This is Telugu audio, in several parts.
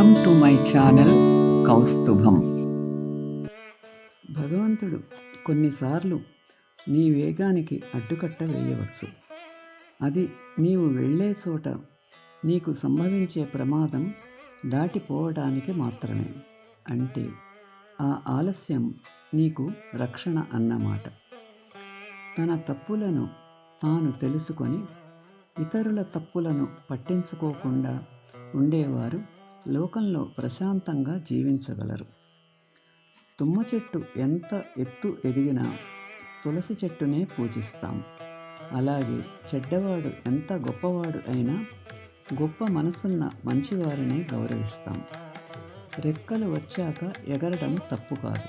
Welcome to my channel Kaustubham భగవంతుడు కొన్నిసార్లు నీ వేగానికి అడ్డుకట్ట వేయవచ్చు. అది నీవు వెళ్ళే చోట నీకు సంభవించే ప్రమాదం దాటిపోవటానికి మాత్రమే. అంటే ఆ ఆలస్యం నీకు రక్షణ అన్నమాట. తన తప్పులను తాను తెలుసుకొని ఇతరుల తప్పులను పట్టించుకోకుండా ఉండేవారు లోకంలో ప్రశాంతంగా జీవించగలరు. తుమ్మ చెట్టు ఎంత ఎత్తు ఎదిగినా తులసి చెట్టునే పూజిస్తాం. అలాగే చెడ్డవాడు ఎంత గొప్పవాడు అయినా గొప్ప మనసున్న మంచివారినే గౌరవిస్తాం. రెక్కలు వచ్చాక ఎగరడం తప్పు కాదు.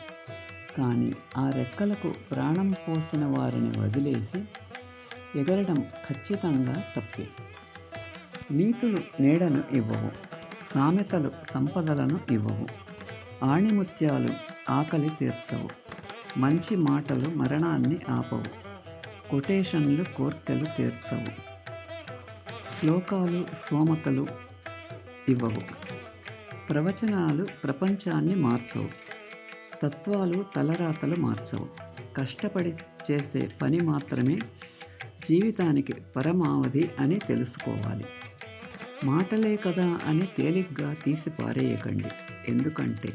కానీ ఆ రెక్కలకు ప్రాణం పోసిన వారిని వదిలేసి ఎగరడం ఖచ్చితంగా తప్పే. నీతులు నీడను ఇవ్వవు. సామెతలు సంపదలను ఇవ్వవు. ఆణిముత్యాలు ఆకలి తీర్చవు. మంచి మాటలు మరణాన్ని ఆపవు. కొటేషన్లు కోర్కెలు తీర్చవు. శ్లోకాలు సోమతలు ఇవ్వవు. ప్రవచనాలు ప్రపంచాన్ని మార్చవు. తత్వాలు తలరాతలు మార్చవు. కష్టపడి చేసే పని మాత్రమే జీవితానికి పరమావధి అని తెలుసుకోవాలి. మాటలే కదా అని తేలిగ్గా తీసి పారేయకండి. ఎందుకంటే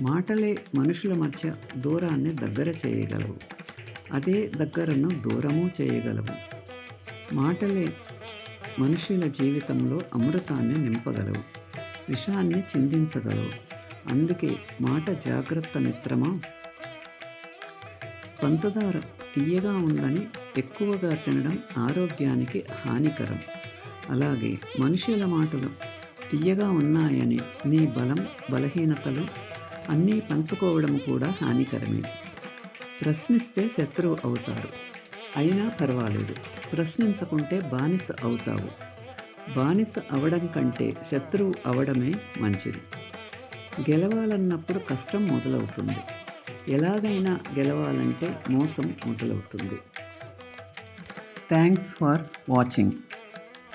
మాటలే మనుషుల మధ్య దూరాన్ని దగ్గర చేయగలవు. అదే దగ్గరను దూరము చేయగలవు. మాటలే మనుషుల జీవితంలో అమృతాన్ని నింపగలవు. విషాన్ని చిందించగలవు. అందుకే మాట జాగ్రత్త మిత్రమా? పంచదార తీయగా ఉందని ఎక్కువగా తినడం ఆరోగ్యానికి హానికరం. అలాగే మనుషుల మాటలు తీయగా ఉన్నాయని నీ బలం బలహీనతలు అన్నీ పంచుకోవడం కూడా హానికరమే. ప్రశ్నిస్తే శత్రువు అవుతారు అయినా పర్వాలేదు. ప్రశ్నించకుంటే బానిస అవుతావు. బానిస అవడం కంటే శత్రువు అవడమే మంచిది. గెలవాలన్నప్పుడు కష్టం మొదలవుతుంది. ఎలాగైనా గెలవాలంటే మోసం మొదలవుతుంది. Thanks for watching